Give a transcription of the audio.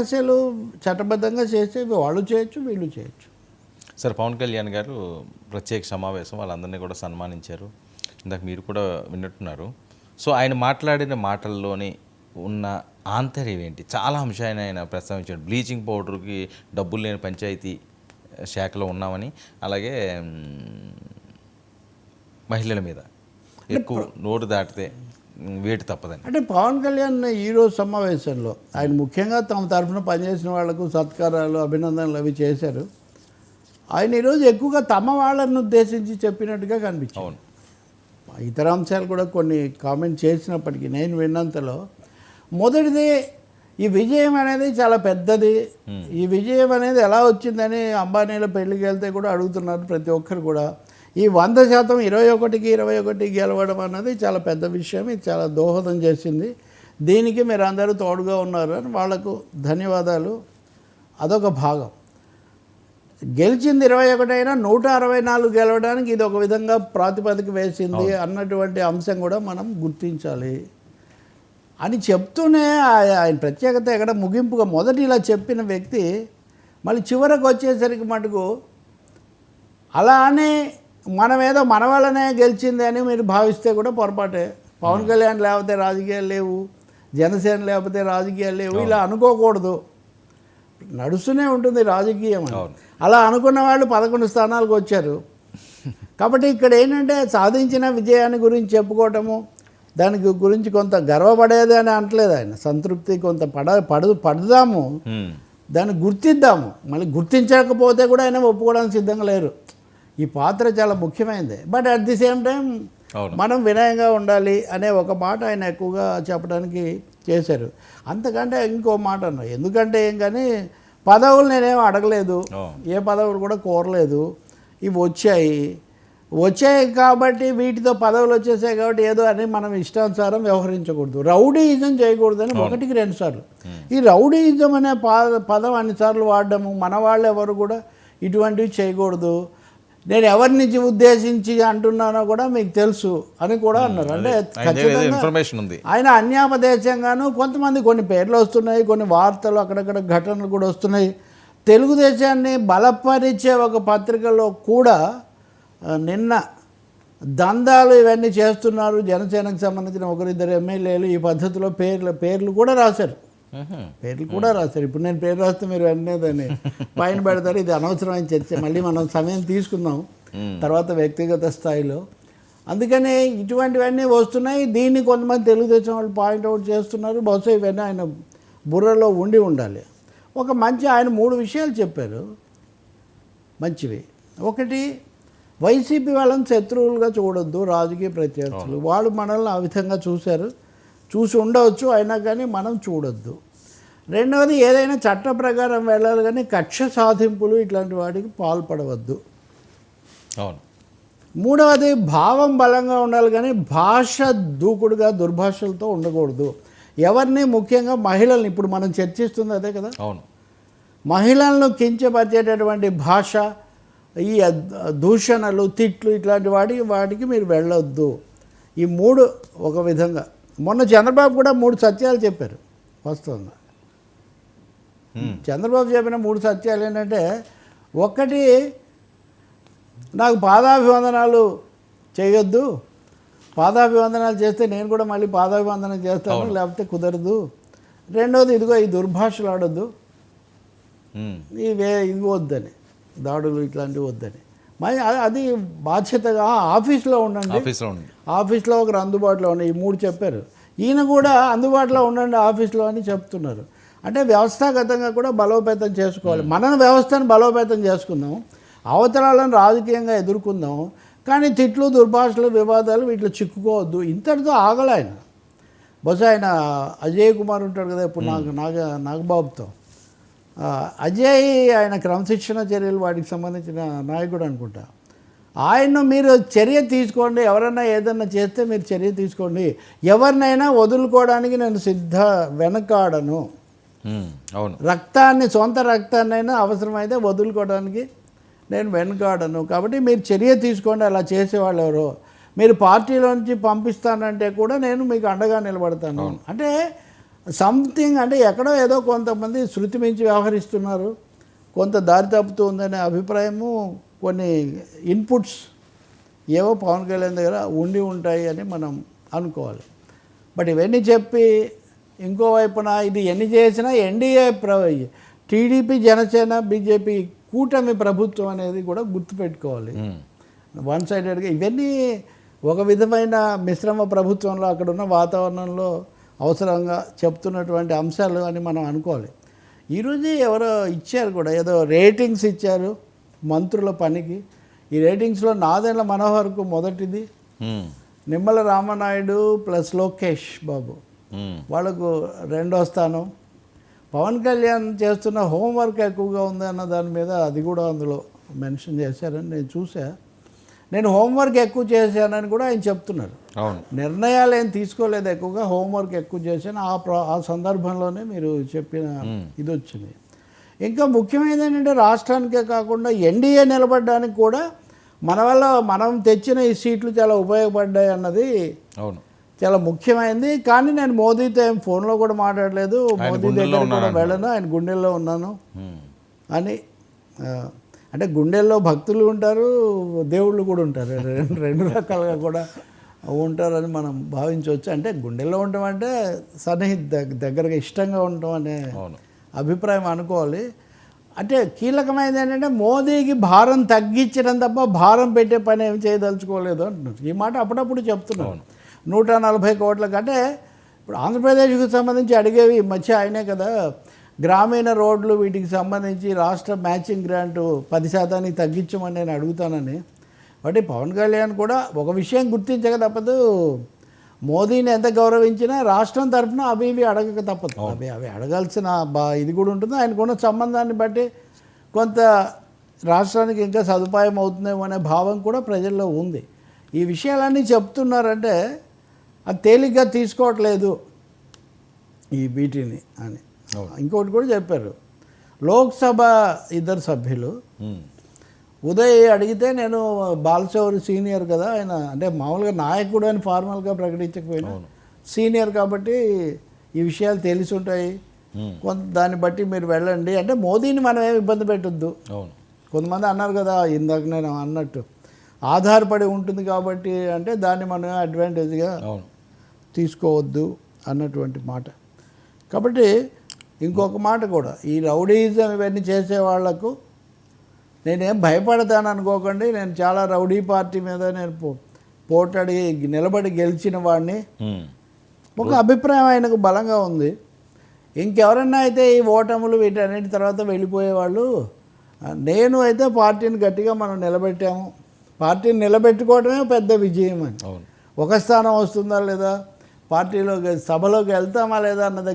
సమస్యలు చట్టబద్ధంగా చేసేవి వాళ్ళు చేయొచ్చు వీళ్ళు చేయొచ్చు. సార్ పవన్ కళ్యాణ్ గారు ప్రత్యేక సమావేశం వాళ్ళందరినీ కూడా సన్మానించారు. ఇందాక మీరు కూడా విన్నట్టున్నారు. సో ఆయన మాట్లాడిన మాటల్లోని ఉన్న ఆంతర్యం ఏంటి? చాలా అంశాన్ని ఆయన ప్రస్తావించాడు. బ్లీచింగ్ పౌడర్కి డబ్బులు లేని పంచాయతీ శాఖలో ఉన్నామని అలాగే మహిళల మీద ఎక్కువ నోటు దాటితే వేటు తప్పదని అంటే పవన్ కళ్యాణ్ ఈరోజు సమావేశంలో ఆయన ముఖ్యంగా తమ తరఫున పనిచేసిన వాళ్ళకు సత్కారాలు అభినందనలు అవి చేశారు. ఆయన ఈరోజు ఎక్కువగా తమ వాళ్ళని ఉద్దేశించి చెప్పినట్టుగా కనిపించింది. అవును. ఇతర అంశాలు కూడా కొన్ని కామెంట్ చేసినప్పటికీ నేను విన్నంతలో మొదటిది ఈ విజయం అనేది చాలా పెద్దది. ఈ విజయం అనేది ఎలా వచ్చిందని అంబానీల పెళ్ళికి వెళ్తే కూడా అడుగుతున్నారు ప్రతి ఒక్కరు కూడా. ఈ వంద శాతం ఇరవై ఒకటికి ఇరవై ఒకటి గెలవడం అన్నది చాలా పెద్ద విషయం. ఇది చాలా దోహదం చేసింది. దీనికి మీరు అందరూ తోడుగా ఉన్నారు అని వాళ్ళకు ధన్యవాదాలు. అదొక భాగం. గెలిచింది ఇరవై ఒకటి అయినా నూట అరవై నాలుగు గెలవడానికి ఇది ఒక విధంగా ప్రాతిపదిక వేసింది అన్నటువంటి అంశం కూడా మనం గుర్తించాలి. అని చెప్తూనే ఆయ- ఆయన ప్రత్యేకత ఎక్కడ ముగింపుగా మొదటి ఇలా చెప్పిన వ్యక్తి మళ్ళీ చివరకు వచ్చేసరికి మటుకు అలా అని మనం వల్లనే గెలిచింది అని మీరు భావిస్తే కూడా పొరపాటే. పవన్ కళ్యాణ్ లేకపోతే రాజకీయాలు లేవు. జనసేన లేకపోతే రాజకీయాలు లేవు. ఇలా అనుకోకూడదు. నడుస్తూనే ఉంటుంది రాజకీయం. అలా అనుకున్న వాళ్ళు పదకొండు స్థానాలకు వచ్చారు. కాబట్టి ఇక్కడ ఏంటంటే సాధించిన విజయాన్ని గురించి చెప్పుకోవటము దానికి గురించి కొంత గర్వపడేది అని అనట్లేదు ఆయన. సంతృప్తి కొంత పడ పడు పడదాము. దాన్ని గుర్తిద్దాము. మళ్ళీ గుర్తించకపోతే కూడా ఆయన ఒప్పుకోవడానికి సిద్ధంగా లేరు. ఈ పాత్ర చాలా ముఖ్యమైనది. But at the same time మనం వినయంగా ఉండాలి అనే ఒక మాట ఆయన ఎక్కువగా చెప్పడానికి చేశారు. అంతకంటే ఇంకో మాట అన్నా ఎందుకంటే ఏం కానీ పదవులు నేనేం అడగలేదు. ఏ పదవులు కూడా కోరలేదు. ఇవి వచ్చాయి. వచ్చాయి కాబట్టి వీటితో పదవులు వచ్చేసాయి కాబట్టి ఏదో అని మనం ఇష్టానుసారం వ్యవహరించకూడదు. రౌడీయిజం చేయకూడదని ఒకటికి రెండు సార్లు. ఈ రౌడీయిజం అనే పద పదం అన్నిసార్లు వాడడము మన వాళ్ళు ఎవరు కూడా ఇటువంటివి చేయకూడదు. నేను ఎవరిని ఉద్దేశించి అంటున్నానో కూడా మీకు తెలుసు అని కూడా అన్నారు. అంటే ఇన్ఫర్మేషన్ ఉంది. ఆయన అన్యాపదేశంగాను కొంతమంది కొన్ని పేర్లు వస్తున్నాయి కొన్ని వార్తలు అక్కడక్కడ ఘటనలు కూడా వస్తున్నాయి. తెలుగుదేశాన్ని బలపరిచే ఒక పత్రికలో కూడా నిన్న దందాలు ఇవన్నీ చేస్తున్నారు. జనసేనకు సంబంధించిన ఒకరిద్దరు ఎమ్మెల్యేలు ఈ పద్ధతిలో పేర్లు పేర్లు కూడా రాశారు. పేర్లు కూడా రాశారు. ఇప్పుడు నేను పేరు రాస్తే మీరు వెంటనే దాన్ని పైన పెడతారు. ఇది అనవసరమైన చర్చ. మళ్ళీ మనం సమయం తీసుకుందాం. తర్వాత వ్యక్తిగత స్థాయిలో. అందుకని ఇటువంటివన్నీ వస్తున్నాయి. దీన్ని కొంతమంది తెలుగుదేశం వాళ్ళు పాయింట్అవుట్ చేస్తున్నారు. బహుశా ఇవన్నీ ఆయన బుర్రలో ఉండి ఉండాలి. ఒక మంచి ఆయన మూడు విషయాలు చెప్పారు. మంచివి. ఒకటి వైసీపీ వాళ్ళని శత్రువులుగా చూడొద్దు. రాజకీయ ప్రత్యర్థులు. వాళ్ళు మనల్ని ఆ విధంగా చూశారు. చూసి ఉండవచ్చు అయినా కానీ మనం చూడొద్దు. రెండవది ఏదైనా చట్ట ప్రకారం వెళ్ళాలి కానీ కక్ష సాధింపులు ఇట్లాంటి వాటికి పాల్పడవద్దు. అవును. మూడవది భావం బలంగా ఉండాలి కానీ భాష దూకుడుగా దుర్భాషలతో ఉండకూడదు. ఎవరిని ముఖ్యంగా మహిళల్ని ఇప్పుడు మనం చర్చిస్తుంది అదే కదా? అవును. మహిళలను కించపరిచేటటువంటి భాష ఈ దూషణలు తిట్లు ఇట్లాంటి వాటికి వాటికి మీరు వెళ్ళొద్దు. ఈ మూడు ఒక విధంగా. మొన్న చంద్రబాబు కూడా మూడు సత్యాలు చెప్పారు వాస్తవంగా. మ్, చంద్రబాబు చెప్పిన మూడు సత్యాలు ఏంటంటే ఒకటి నాకు పాదాభివందనాలు చేయొద్దు. పాదాభివందనాలు చేస్తే నేను కూడా మళ్ళీ పాదాభివందనం చేస్తాను లేకపోతే కుదరదు. రెండోది ఇదిగో ఈ దుర్భాషలు ఆడొద్దు. మ్, ఈ వే ఇవి వద్దని. దాడులు ఇట్లాంటివి వద్దని. మరి అది- బాధ్యతగా ఆఫీస్లో ఉండండి. ఆఫీస్లో ఉంది ఆఫీస్లో ఒకరు అందుబాటులో ఉన్నాయి ఈ మూడు చెప్పారు. ఈయన కూడా అందుబాటులో ఉండండి ఆఫీస్లో అని చెప్తున్నారు. అంటే వ్యవస్థాగతంగా కూడా బలోపేతం చేసుకోవాలి. మన వ్యవస్థను బలోపేతం చేసుకుందాం. అవతరాలను రాజకీయంగా ఎదుర్కొందాం. కానీ తిట్లు దుర్భాషలు వివాదాలు వీటిలో చిక్కుకోవద్దు. ఇంతటితో ఆగల ఆయన. బహుశా ఆయన అజయ్ కుమార్ ఉంటాడు కదా ఇప్పుడు నాకు నాగ నాగబాబుతో. అజయ్ ఆయన క్రమశిక్షణ చర్యలు వాటికి సంబంధించిన నాయకుడు అనుకుంటా. ఆయన మీరు చర్య తీసుకోండి. ఎవరైనా ఏదన్నా చేస్తే మీరు చర్య తీసుకోండి. ఎవరినైనా వదులుకోవడానికి నేను సిద్ధ వెనకాడను. అవును. రక్తాన్ని సొంత రక్తాన్నైనా అవసరమైతే వదులుకోవడానికి నేను వెనకాడను. కాబట్టి మీరు చర్య తీసుకోండి. అలా చేసేవాళ్ళు ఎవరో. మీరు పార్టీలోంచి పంపిస్తానంటే కూడా నేను మీకు అండగా నిలబడతాను. అంటే సంథింగ్ అంటే ఎక్కడో ఏదో కొంతమంది శృతి మించి వ్యవహరిస్తున్నారు. కొంత దారి తప్పుతుందనే అభిప్రాయము కొన్ని ఇన్పుట్స్ ఏవో పవన్ కళ్యాణ్ దగ్గర ఉండి ఉంటాయి అని మనం అనుకోవాలి. బట్ ఇవన్నీ చెప్పి ఇంకోవైపున ఇది ఎన్ని చేసినా ఎన్డీఏ ప్ర టీడీపీ జనసేన బీజేపీ కూటమి ప్రభుత్వం అనేది కూడా గుర్తుపెట్టుకోవాలి. ఉమ్. వన్ సైడెడ్గా ఇవన్నీ ఒక విధమైన మిశ్రమ ప్రభుత్వంలో అక్కడ ఉన్న వాతావరణంలో అవసరంగా చెప్తున్నటువంటి అంశాలు అని మనం అనుకోవాలి. ఈరోజు ఎవరో ఇచ్చారు కూడా ఏదో రేటింగ్స్ ఇచ్చారు. మంత్రుల పనికి. ఈ రేటింగ్స్లో నాదెండ్ల మనోహర్కు మొదటిది. నిమ్మల రామనాయుడు ప్లస్ లోకేష్ బాబు. వాళ్ళకు రెండో స్థానం. పవన్ కళ్యాణ్ చేస్తున్న హోంవర్క్ ఎక్కువగా ఉంది అన్న దాని మీద అది కూడా అందులో మెన్షన్ చేశారని నేను చూసా నేను హోంవర్క్ ఎక్కువ చేశానని కూడా ఆయన చెప్తున్నారు. నిర్ణయాలు ఏం తీసుకోలేదు ఎక్కువగా హోంవర్క్ ఎక్కువ చేశాను. ఆ ప్ర ఆ సందర్భంలోనే మీరు చెప్పిన ఇది వచ్చింది. ఇంకా ముఖ్యమైనది ఏంటంటే రాష్ట్రానికే కాకుండా ఎన్డీఏ నిలబడడానికి కూడా మన వల్ల మనం తెచ్చిన ఈ సీట్లు చాలా ఉపయోగపడ్డాయి అన్నది అవును. చాలా ముఖ్యమైనది. కానీ నేను మోదీతో ఏం ఫోన్లో కూడా మాట్లాడలేదు. మోదీ దగ్గర కూడా వెళ్ళను ఆయన గుండెల్లో ఉన్నాను. అని అంటే గుండెల్లో భక్తులు ఉంటారు దేవుళ్ళు కూడా ఉంటారు. రెండు రెండు రకాలుగా కూడా ఉంటారని మనం భావించవచ్చు. అంటే గుండెల్లో ఉండటం అంటే సన్నిహి దగ్- దగ్గరగా ఇష్టంగా ఉండటం అనే అభిప్రాయం అనుకోవాలి. అంటే కీలకమైనది ఏంటంటే మోదీకి భారం తగ్గించడం తప్ప భారం పెట్టే పని ఏం చేయదలుచుకోలేదు అంటున్నారు. ఈ మాట అప్పుడప్పుడు చెప్తున్నాను నూట నలభై కోట్ల కంటే ఇప్పుడు ఆంధ్రప్రదేశ్కి సంబంధించి అడిగేవి మధ్య ఆయనే కదా. గ్రామీణ రోడ్లు వీటికి సంబంధించి రాష్ట్ర మ్యాచింగ్ గ్రాంటు పది శాతానికి తగ్గించమని నేను అడుగుతానని. బట్ ఈ పవన్ కళ్యాణ్ కూడా ఒక విషయం గుర్తించక తప్పదు. మోదీని ఎంత గౌరవించినా రాష్ట్రం తరఫున అవి ఇవి అడగక తప్పదు. అవి అవి అడగాల్సిన బా ఇది కూడా ఉంటుంది. ఆయనకున్న సంబంధాన్ని బట్టి కొంత రాష్ట్రానికి ఇంకా సదుపాయం అవుతుందేమో అనే భావం కూడా ప్రజల్లో ఉంది. ఈ విషయాలన్నీ చెప్తున్నారంటే అది తేలిగ్గా తీసుకోవట్లేదు ఈ వీటిని అని. ఇంకోటి కూడా చెప్పారు. లోక్సభ ఇద్దరు సభ్యులు. ఉదయ్ అడిగితే నేను బాలచౌరి సీనియర్ కదా ఆయన అంటే మామూలుగా నాయకుడు అని ఫార్మల్గా ప్రకటించకపోయినా సీనియర్ కాబట్టి ఈ విషయాలు తెలిసి ఉంటాయి. కొంత దాన్ని బట్టి మీరు వెళ్ళండి. అంటే మోదీని మనం ఏమి ఇబ్బంది పెట్టొద్దు. అవును. కొంతమంది అన్నారు కదా ఇందాక నేను అన్నట్టు ఆధారపడి ఉంటుంది కాబట్టి అంటే దాన్ని మనం అడ్వాంటేజ్గా అవును. తీసుకోవద్దు అన్నటువంటి మాట. కాబట్టి ఇంకొక మాట కూడా ఈ రౌడీజం ఇవన్నీ చేసే వాళ్ళకు నేనేం భయపడతాను అనుకోకండి. నేను చాలా రౌడీ పార్టీ మీద నేను పో- పోటాడి నిలబడి గెలిచిన వాడిని. ఒక అభిప్రాయం ఆయనకు బలంగా ఉంది. ఇంకెవరన్నా అయితే ఈ ఓటములు వీటన్నిటి తర్వాత వెళ్ళిపోయేవాళ్ళు నేను అయితే పార్టీని గట్టిగా మనం నిలబెట్టాము. పార్టీని నిలబెట్టుకోవడమే పెద్ద విజయం అని. ఒక స్థానం వస్తుందా లేదా? పార్టీలోకి సభలోకి వెళ్తామా లేదా అన్న దగ్గర